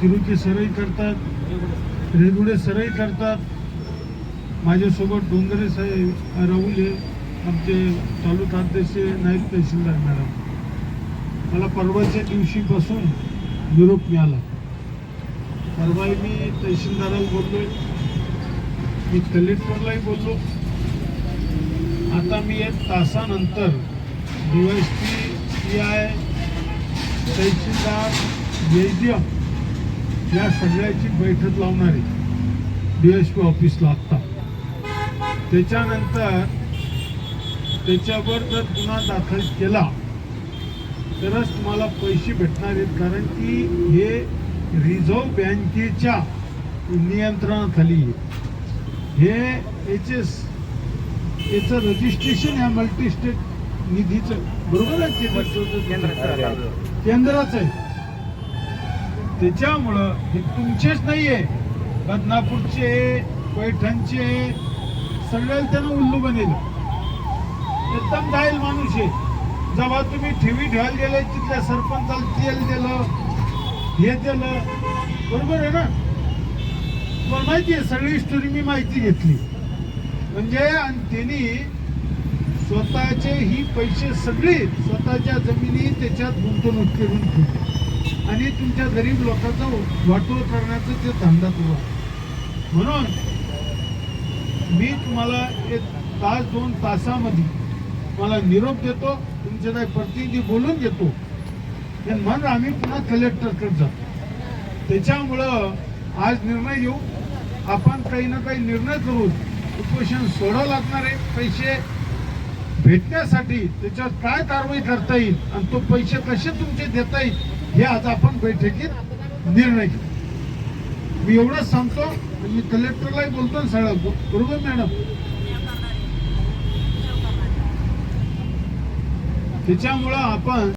तिरुकी सरई करतात. रेगुडे सरई करतात. माझ्यासोबत डोंगरे साहेब राहुल हे आमचे तालुका अध्यक्ष नायब तहसीलदार मॅडम. मला परवाच्या दिवशीपासून निरोप मिळाला. परवाही मी तहसीलदाराला बोललो मी कलेक्टरलाही बोललो. आता मी एक तासानंतर डी वाय सी आय तहसीलदार एस या सगळ्याची बैठक लावणार डी एस पी ऑफिसला आत्ता त्याच्यानंतर त्याच्यावर जर गुन्हा दाखल केला तरच तुम्हाला पैसे भेटणार आहेत कारण की हे रिझर्व्ह बँकेच्या नियंत्रणाखाली आहे. हे एच एस याचं रजिस्ट्रेशन या मल्टी स्टेट निधीचं बरोबर आहे? केंद्राचं आहे त्याच्यामुळं हे तुमचेच नाही आहे बदनापूरचे पैठणचे सगळ्याला त्यानं उल्लू बनेल एकदम जाईल माणूस आहे. जेव्हा तुम्ही ठेवी ठेवायला गेले तिथल्या सरपंचाला तेल दिलं हे दिलं बरोबर आहे ना? तुम्हाला माहिती आहे सगळी स्टोरी मी माहिती घेतली. म्हणजे आणि त्यांनी स्वतःचे ही पैसे सगळे स्वतःच्या जमिनी त्याच्यात गुंतवणूक करून ठेवली. आणि तुमच्या गरीब लोकांचा वाटोळ करण्याचं ते धंदा तुला म्हणून मी तुम्हाला एक तास दोन तासामध्ये मला निरोप देतो तुमचे काही प्रतिनिधी बोलून घेतो. आणि आम्ही पुन्हा कलेक्टरकडे जातो त्याच्यामुळं आज निर्णय घेऊ. आपण काही ना काही निर्णय करून उपोषण सोडावं लागणार आहे. पैसे भेटण्यासाठी त्याच्यावर काय कारवाई करता येईल? आणि तो पैसे कसे तुमचे देता येईल? हे आज आपण बैठकीत निर्णय घेऊ. मी एवढंच सांगतो मी कलेक्टरलाही बोलतो सगळं बरोबर मॅडम? त्याच्यामुळं आपण